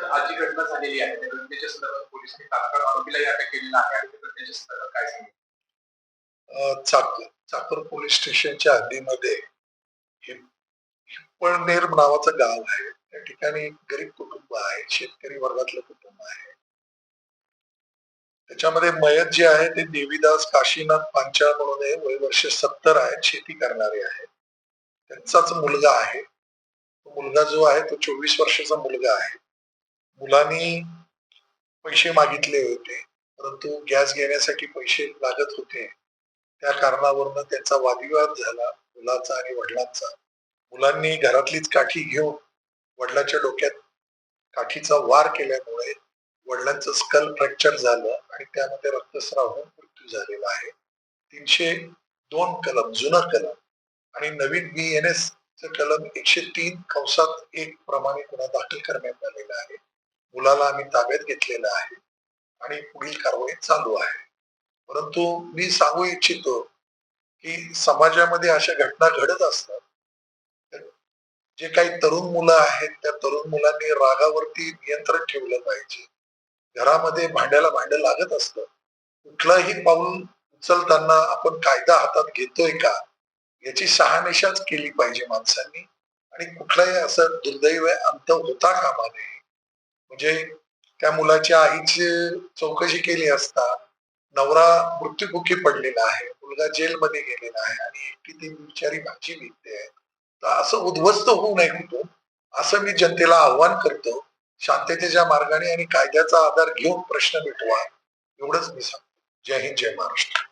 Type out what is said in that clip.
तर आज जी घटना झालेली आहे. त्या घटनेच्या संदर्भात पोलिसांनी तात्काळ आरोपीलाही अटक केलेला आहे आणि त्या घटनेच्या संदर्भात काय सांगितलं चाक चाकूर पोलीस स्टेशनच्या हद्दीमध्ये हिप्पळनेर नावाचं गाव आहे. त्या ठिकाणी गरीब कुटुंब आहे. शेतकरी वर्गातलं कुटुंब आहे. त्याच्यामध्ये मयत जे आहे ते देवीदास काशीनाथ पांचाळ म्हणून वय वर्ष सत्तर आहेत शेती करणारे आहे. त्यांचाच मुलगा आहे. तो मुलगा जो आहे तो चोवीस वर्षाचा मुलगा आहे. मुलांनी पैसे मागितले होते परंतु गॅस घेण्यासाठी पैसे लागत होते. त्या कारणावरनं त्यांचा वादविवाद झाला मुलाचा आणि वडिलांचा. मुलांनी घरातलीच काठी घेऊन वडिलांच्या डोक्यात काठीचा वार केल्यामुळे वडिलांचं स्कल फ्रॅक्चर झालं आणि त्यामध्ये रक्तस्राव होऊन मृत्यू झालेला आहे. तीनशे दोन कलम जुनं कलम आणि नवीन बी एन एस कलम एकशे तीन कंसात एक प्रमाणे गुन्हा दाखल करण्यात आलेला आहे. मुलाला आम्ही ताब्यात घेतलेलं आहे. आणि पुढील कारवाई चालू आहे. परंतु मी सांगू इच्छितो की समाजामध्ये अशा घटना घडत असतात. जे काही तरुण मुलं आहेत त्या तरुण मुलांनी रागावरती नियंत्रण ठेवलं पाहिजे. घरामध्ये भांड्याला भांड लागत असतं. कुठलंही पाऊल उचलताना आपण कायदा हातात घेतोय का? याची शहानिशाच केली पाहिजे माणसांनी. आणि कुठलाही असं दुर्दैव अंत होता कामा नये. म्हणजे त्या मुलाच्या आईची चौकशी केली असता नवरा मृत्युमुखी पडलेला आहे. मुलगा जेलमध्ये गेलेला आहे आणि एकटी ती बिचारी भाजी विकते आहे. तर असं उद्ध्वस्त होऊ नये कुठून? असं मी जनतेला आव्हान करतो. शांततेच्या मार्गाने आणि कायद्याचा आधार घेऊन प्रश्न मिटवा. एवढंच मी सांगतो. जय हिंद जय महाराष्ट्र.